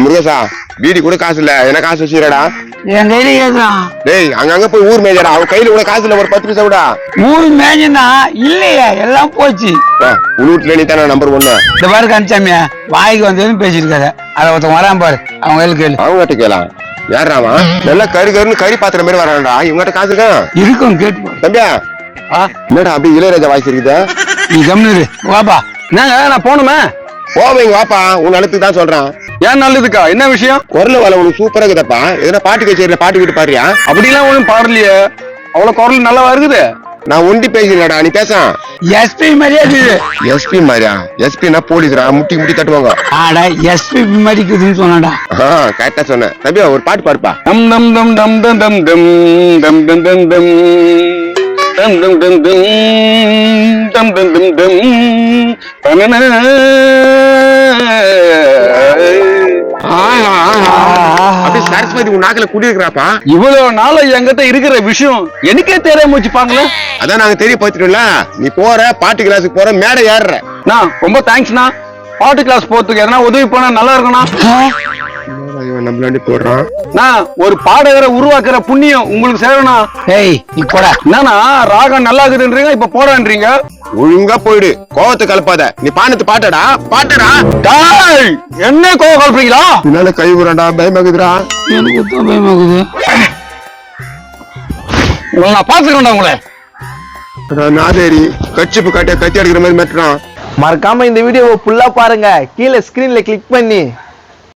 முருகேசா PT கூட காசு இல்ல. என்ன காசு வச்சுக்கிறடா? என் கையில டேய் அங்கங்க போய் ஊர் மேய்ஜடா அவன் கையில கூட காசு இல்ல. ஒரு பத்து பைசா விடா மூணு மேஞ்சனா இல்லையா எல்லாம் போச்சு. உள்ளூட்ல நீ தானே நம்பர் ஒண்ணு இந்த பாரு கணிச்சாமியா வாய்க்கு வந்ததுன்னு பேசியிருக்காரு. அதை ஒருத்தன் வரான் பாரு. அவங்க கையில் கேளு. அவங்க கிட்ட கேலாம் யாராமா நல்லா கரு கருன்னு கறி பாத்திர மாதிரி வரான்டா. இவங்ககிட்ட காசு இருக்கா? இருக்கும் கேட்டு. தம்பியா? என்னடா அப்படியே இளையராஜா வாய்ஸ் இருக்குது? நீ கம்னு வாப்பா. என்னங்க நான் போகணுமே? போவீங்க வாப்பா. உன் நிலத்துக்கு தான் சொல்றான். ஏன் நல்லதுக்கா என்ன விஷயம் குரல் வலை உனக்கு சூப்பரா இருக்குதப்பா எதனா பாட்டு கச்சேரியில பாட்டு கிட்டு பாடுறியா அப்படிலாம் ஒண்ணும் பாடலையே அவ்வளவு குரல் நல்லா இருக்குது நான் ஒண்டி பேசுறேன்டா நீ பேசான் எஸ்பி மாதிரியே இருக்குது எஸ்பி மாதிரியா எஸ்பினா போலீஸ்ரா முட்டி முட்டி தட்டுவாங்க ஆடா எஸ்பி மாதிரி இருக்குதுன்னு சொன்னாடா ஆ கரெக்டா சொன்னேன் தம்பியா ஒரு பாட்டு பாடுப்பா டம் டம் டம் டம் டம் டம் டம் டம் டம் டம் டம் டம் டம் டம் டம் டம் டம் டம் டம் தனன. அப்படியே சரஸ்வதி உன் நாக்குல குடி இருக்கிறாப்பா? இவ்வளவு நாளா என்கிட்ட இருக்கிற விஷயம் எனக்கே தெரியாம வச்சுப்பாங்களே அதான் நாங்க தெரிய பார்த்துட்டோம்ல. நீ போற பாட்டு கிளாஸுக்கு போற மேடை ஏறுற. நான் ரொம்ப தேங்க்ஸ்ண்ணா பாட்டு கிளாஸ் போறதுக்கு எதனா உதவி பண்ணா நல்லா இருக்கும்ண்ணா. நம்மளாண்டி போடுறான்? நான் ஒரு பாடகரை உருவாக்குற புண்ணியம் உங்களுக்கு சேரணும் ஏய் நீ போடா. என்னன்னா ராகம் நல்லா இருக்குதுன்றீங்க இப்ப போடான்றீங்க? ஒழுங்கா போயிடு. கோவத்தை கலப்பாத. நீ பானத்து பாட்டடா. பாட்டடா. டேய், என்ன கோவம் கலப்புறீங்களா? பின்னால கை விடுறான்டா. பயமாக்குதுடா எனக்கு தான் பயமாக்குது உங்களை நான் பாத்துக்கிறேன்டா உங்களை. நாதேரி கச்சிப்பு காட்டிய கத்தி அடிக்கிற மாதிரி மெட்டுறான் மறக்காம இந்த வீடியோவை ஃபுல்லா பாருங்க. கீழே ஸ்கிரீன்ல கிளிக் பண்ணி.